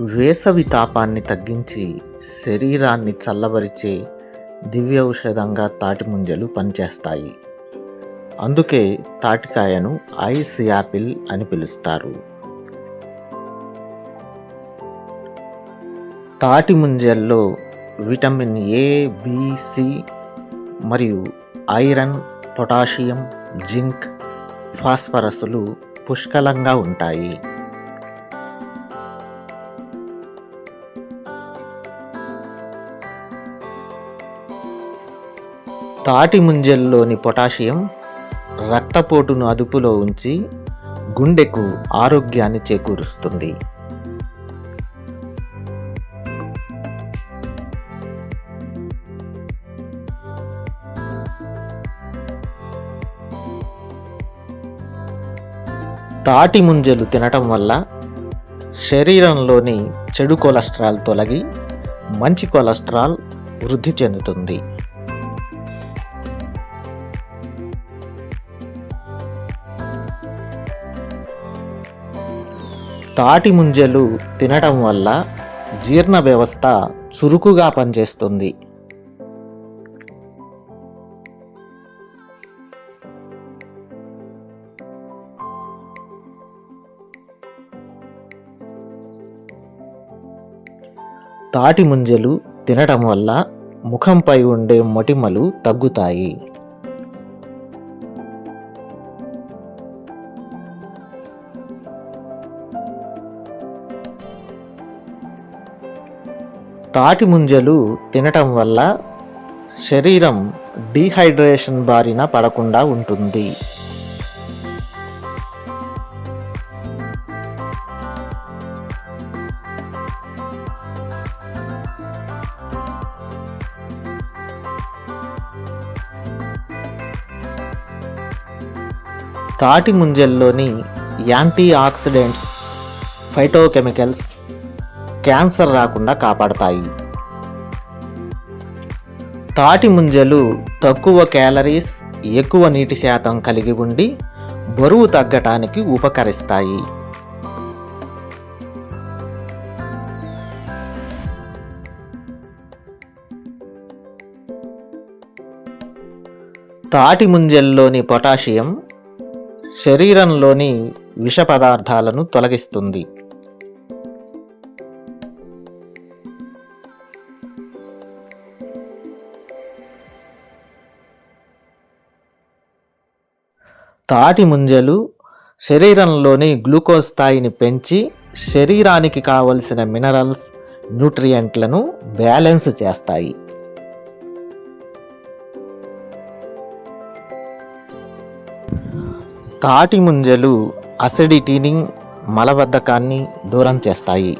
వేసవి తాపాన్ని తగ్గించి శరీరాన్ని చల్లబరిచే దివ్య ఔషధంగా తాటి ముంజలు పనిచేస్తాయి. అందుకే తాటికాయను ఐస్ యాపిల్ అని పిలుస్తారు. తాటి ముంజల్లో విటమిన్ ఏ బిసి మరియు ఐరన్ పొటాషియం జింక్ ఫాస్ఫరస్లు పుష్కలంగా ఉంటాయి. తాటి ముంజల్లోని పొటాషియం రక్తపోటును అదుపులో ఉంచి గుండెకు ఆరోగ్యాన్ని చేకూరుస్తుంది. తాటి ముంజలు తినటం వల్ల శరీరంలోని చెడు కొలెస్ట్రాల్ తొలగి మంచి కొలెస్ట్రాల్ వృద్ధి చెందుతుంది. తాటి ముంజలు తినటం వల్ల జీర్ణ వ్యవస్థ చురుకుగా పనిచేస్తుంది. తాటి ముంజలు తినటం వల్ల ముఖంపై ఉండే మొటిమలు తగ్గుతాయి. తాటి ముంజలు తినటం వల్ల శరీరం డీహైడ్రేషన్ బారిన పడకుండా ఉంటుంది. తాటి ముంజల్లోని యాంటీ ఆక్సిడెంట్స్ ఫైటోకెమికల్స్ క్యాన్సర్ రాకుండా కాపాడతాయి. తాటి ముంజలు తక్కువ క్యాలరీస్ ఎక్కువ నీటి శాతం కలిగి ఉండి బరువు తగ్గటానికి ఉపకరిస్తాయి. తాటి ముంజల్లోని పొటాషియం శరీరంలోని విష పదార్థాలను తొలగిస్తుంది. తాటి ముంజలు శరీరంలోని గ్లూకోజ్ స్థాయిని పెంచి శరీరానికి కావలసిన మినరల్స్ న్యూట్రియంట్లను బ్యాలెన్స్ చేస్తాయి. తాటి ముంజలు అసిడిటీని మలబద్ధకాన్ని దూరం చేస్తాయి.